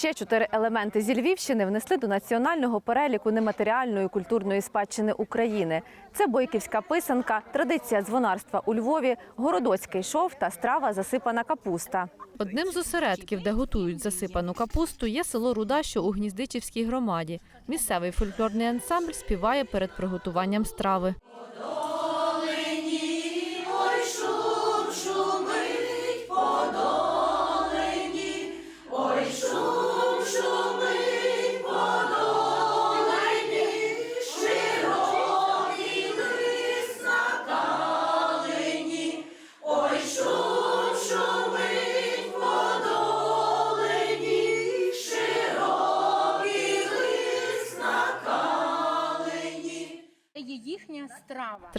Ще чотири елементи зі Львівщини внесли до національного переліку нематеріальної культурної спадщини України. Це бойківська писанка, традиція дзвонарства у Львові, городоцький шов та страва засипана капуста. Одним з осередків, де готують засипану капусту, є село Руда, що у Гніздичівській громаді. Місцевий фольклорний ансамбль співає перед приготуванням страви.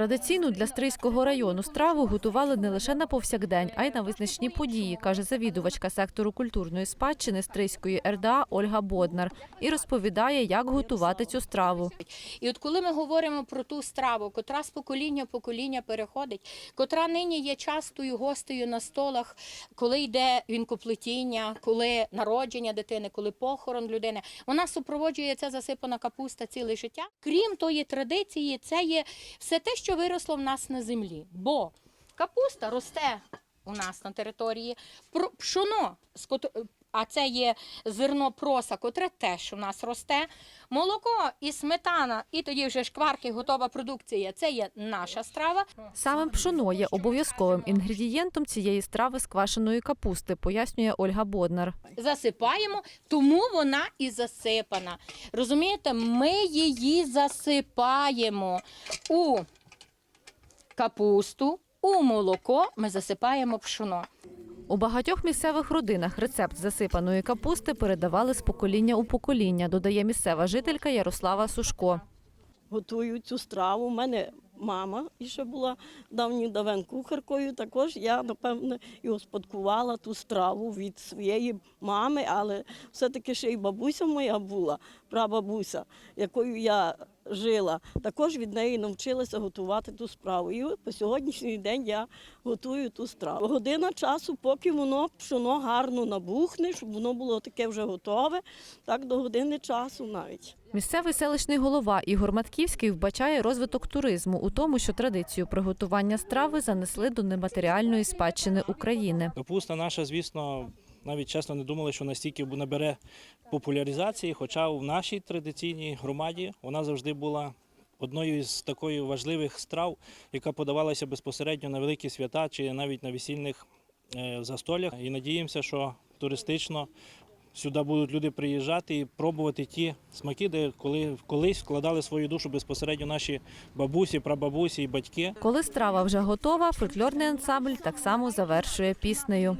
Традиційну для Стрийського району страву готували не лише на повсякдень, а й на визначні події, каже завідувачка сектору культурної спадщини Стрийської РДА Ольга Боднар і розповідає, як готувати цю страву. І от коли ми говоримо про ту страву, котра з покоління в покоління переходить, котра нині є частою гостею на столах, коли йде вінкоплетіння, коли народження дитини, коли похорон людини, вона супроводжує ця засипана капуста ціле життя. Крім тої традиції, це є все те, що виросло в нас на землі. Бо капуста росте у нас на території, пшоно, а це є зерно проса, котре теж у нас росте. Молоко і сметана, і тоді вже шкварки, готова продукція. Це є наша страва. Саме пшоно є обов'язковим інгредієнтом цієї страви з квашеної капусти, пояснює Ольга Боднар. Засипаємо, тому вона і засипана. Розумієте, ми її засипаємо у капусту, у молоко ми засипаємо пшоно. У багатьох місцевих родинах рецепт засипаної капусти передавали з покоління у покоління, додає місцева жителька Ярослава Сушко. готую цю страву. У мене мама і ще була давнім давен кухаркою. Також я, напевно, і успадкувала ту страву від своєї мами, але все-таки ще й бабуся моя була, прабабуся, якою я жила. Також від неї навчилася готувати ту справу. І по сьогоднішній день я готую ту страву. Година часу, поки воно пшоно гарно набухне, щоб воно було таке вже готове, так до години часу навіть. Місцевий селищний голова Ігор Матківський вбачає розвиток туризму у тому, що традицію приготування страви занесли до нематеріальної спадщини України. Капуста наша, звісно, навіть чесно не думали, що настільки набере популяризації, хоча в нашій традиційній громаді вона завжди була одною з такої важливих страв, яка подавалася безпосередньо на великі свята чи навіть на весільних е, застолях. І надіємося, що туристично сюди будуть люди приїжджати і пробувати ті смаки, де коли колись вкладали свою душу безпосередньо наші бабусі, прабабусі і батьки. Коли страва вже готова, фольклорний ансамбль так само завершує піснею.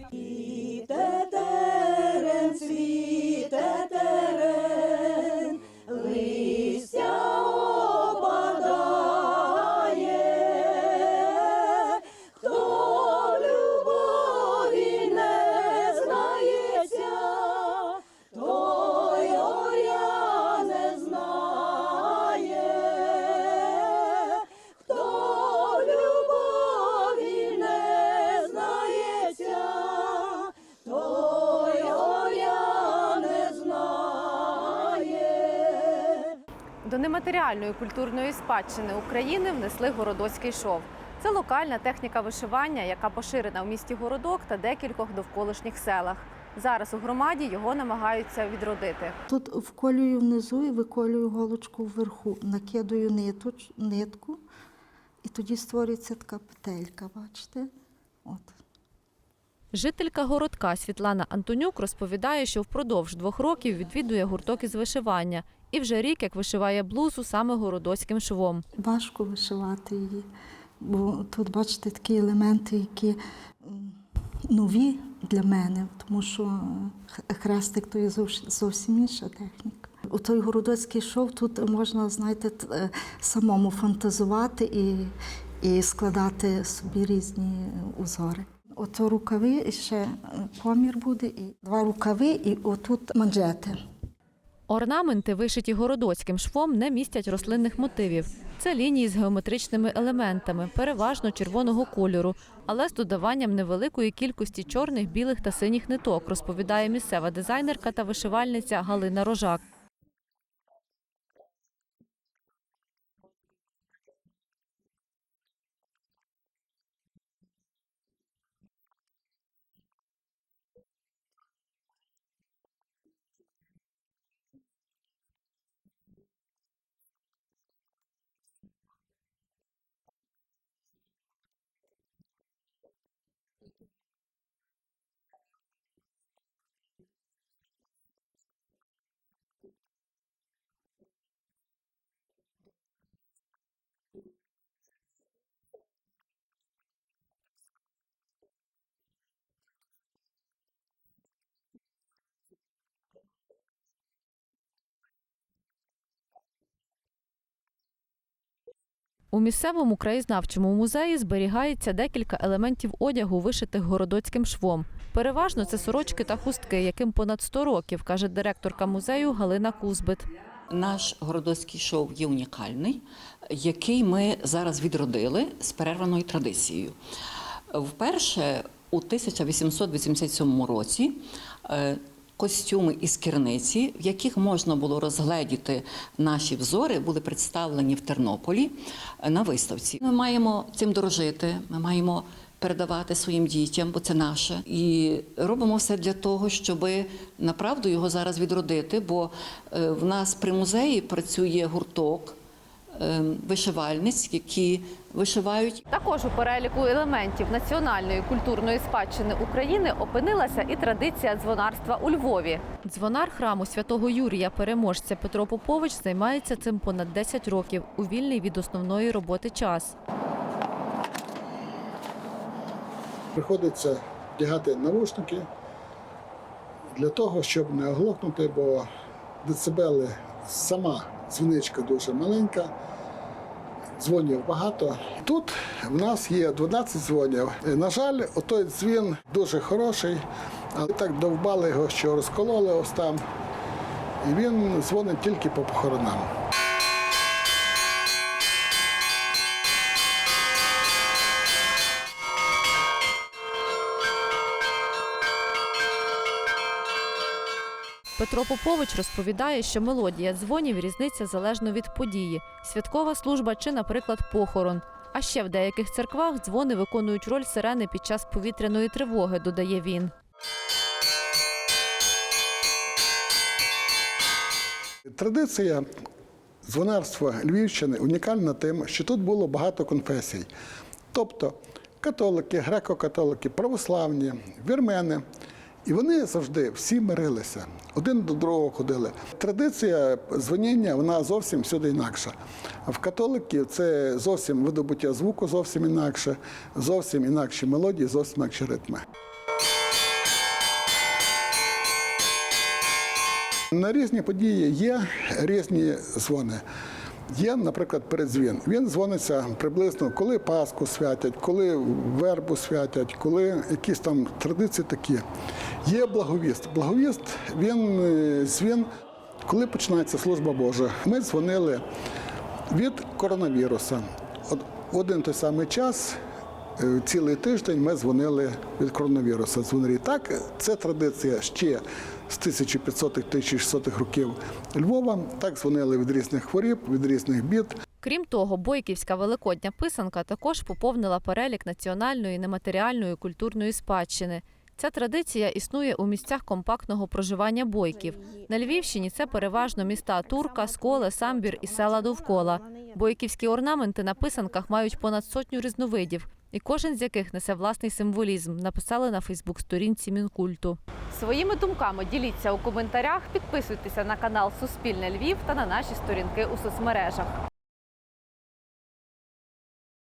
До нематеріальної культурної спадщини України внесли городоцький шов. Це локальна техніка вишивання, яка поширена в місті Городок та декількох довколишніх селах. Зараз у громаді його намагаються відродити. Тут вколюю внизу і виколюю голочку вверху, накидаю ниточ, нитку, і тоді створюється така петелька, бачите? От. Жителька городка Світлана Антонюк розповідає, що впродовж двох років відвідує гурток із вишивання і вже рік як вишиває блузу саме городоцьким швом. Важко вишивати її, бо тут, бачите, такі елементи, які нові для мене, тому що е, хрестик то є зовсім інша техніка. У той городоцький шов тут можна, знаєте, е, самому фантазувати і, і складати собі різні узори. Ото рукави ще е, комір буде, і два рукави, і отут манжети. Орнаменти, вишиті городоцьким швом, не містять рослинних мотивів. Це лінії з геометричними елементами, переважно червоного кольору, але з додаванням невеликої кількості чорних, білих та синіх ниток, розповідає місцева дизайнерка та вишивальниця Галина Рожак. У місцевому краєзнавчому музеї зберігається декілька елементів одягу, вишитих городоцьким швом. Переважно це сорочки та хустки, яким понад 100 років, каже директорка музею Галина Кузбит. Наш городоцький шов є унікальний, який ми зараз відродили з перерваною традицією. Вперше у 1887 році е, костюми із керниці, в яких можна було розгледіти наші взори, були представлені в Тернополі е, на виставці. Ми маємо цим дорожити, ми маємо передавати своїм дітям, бо це наше. І робимо все для того, щоб направду його зараз відродити. Бо е, в нас при музеї працює гурток вишивальниць, які вишивають Також у переліку елементів національної культурної спадщини України опинилася і традиція дзвонарства у Львові. Дзвонар храму святого Юрія Переможця Петро Попович займається цим понад 10 років у вільний від основної роботи час. Приходиться вдягати навушники для того, щоб не оглохнути, бо децибели сама дзвіничка дуже маленька, дзвонів багато. Тут в нас є 12 дзвонів. На жаль, отой дзвін дуже хороший, але так довбали його, що розкололи ось там. І він дзвонить тільки по похоронам. Петро Попович розповідає, що мелодія дзвонів різниця залежно від події, святкова служба чи, наприклад, похорон. А ще в деяких церквах дзвони виконують роль сирени під час повітряної тривоги, додає він. Традиція дзвонарства Львівщини унікальна тим, що тут було багато конфесій. Тобто католики, греко-католики, православні, вірмени. І вони завжди всі мирилися, один до другого ходили. Традиція дзвоніння вона зовсім всюди інакша. А в католиків це зовсім видобуття звуку зовсім інакше, зовсім інакші мелодії, зовсім інакші ритми. На різні події є різні дзвони. Є, наприклад, передзвін. Він дзвониться приблизно, коли Пасху святять, коли вербу святять, коли якісь там традиції такі. Є благовіст. Благовіст він е, дзвін, коли починається служба Божа. Ми дзвонили від коронавіруса. Один той самий час. е, Цілий тиждень ми дзвонили від коронавіруса. Дзвонарі. Так, це традиція ще з 1500-1600 років Львова. Так дзвонили від різних хворіб, від різних бід. Крім того, бойківська великодня писанка також поповнила перелік національної нематеріальної культурної спадщини. Ця традиція існує у місцях компактного проживання бойків. На Львівщині це переважно міста Турка, Сколе, Самбір і села довкола. Бойківські орнаменти на писанках мають понад сотню різновидів, і кожен з яких несе власний символізм. Написали на Фейсбук-сторінці Мінкульту. Своїми думками діліться у коментарях, підписуйтеся на канал Суспільне Львів та на наші сторінки у соцмережах.